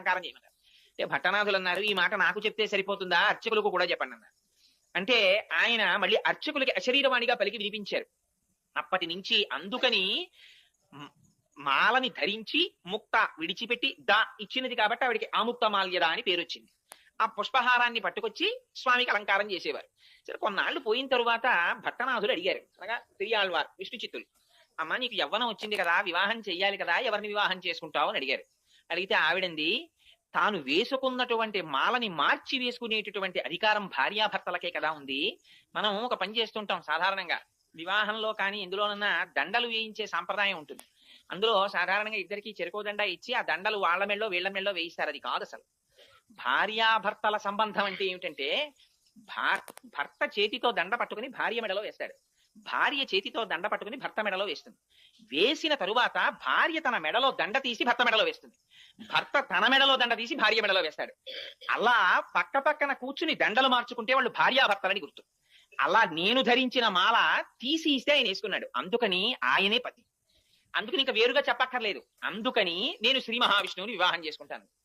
అలంకారం చేయమన్నారు. అంటే భట్టనాథులు అన్నారు ఈ మాట నాకు చెప్తే సరిపోతుందా? అర్చకులకు కూడా చెప్పండి అన్నారు. అంటే ఆయన మళ్ళీ అర్చకులకి అశరీరవాణిగా పలికి వినిపించారు. అప్పటి నుంచి అందుకని మాలని ధరించి ముక్త విడిచిపెట్టి దా ఇచ్చినది కాబట్టి ఆవిడికి ఆముక్త మాల్యద అని పేరు వచ్చింది. ఆ పుష్పహారాన్ని పట్టుకొచ్చి స్వామికి అలంకారం చేసేవారు. సరే కొన్నాళ్ళు పోయిన తరువాత భట్టనాథులు అడిగారు. అనగా తిరియాళ్వారు విష్ణు చిత్తులు అమ్మ నీకు యవ్వనం వచ్చింది కదా వివాహం చెయ్యాలి కదా ఎవరిని వివాహం చేసుకుంటావు? అని అడిగారు. అడిగితే ఆవిడంది తాను వేసుకున్నటువంటి మాలని మార్చి వేసుకునేటటువంటి అధికారం భార్యాభర్తలకే కదా ఉంది. మనం ఒక పని చేస్తుంటాం సాధారణంగా. వివాహంలో కానీ ఎందులోనన్నా దండలు వేయించే సాంప్రదాయం ఉంటుంది. అందులో సాధారణంగా ఇద్దరికి చెరుకో దండ ఇచ్చి ఆ దండలు వాళ్ళ మెళ్ళో వీళ్ళ మెళ్ళో వేయిస్తారు. అది కాదు అసలు. భార్యాభర్తల సంబంధం అంటే ఏమిటంటే భార్ భర్త చేతితో దండ పట్టుకుని భార్య మెడలో వేస్తాడు. భార్య చేతితో దండ పట్టుకుని భర్త మెడలో వేస్తుంది. వేసిన తరువాత భార్య తన మెడలో దండ తీసి భర్త మెడలో వేస్తుంది. భర్త తన మెడలో దండ తీసి భార్య మెడలో వేస్తాడు. అలా పక్క పక్కన కూర్చుని దండలు మార్చుకుంటే వాళ్ళు భార్యాభర్తలని గుర్తు. అలా నేను ధరించిన మాల తీసి ఇస్తే ఆయన వేసుకున్నాడు. అందుకని ఆయనే పతి. అందుకని ఇంకా వేరుగా చెప్పక్కర్లేదు. అందుకని నేను శ్రీ మహావిష్ణువుని వివాహం చేసుకుంటాను.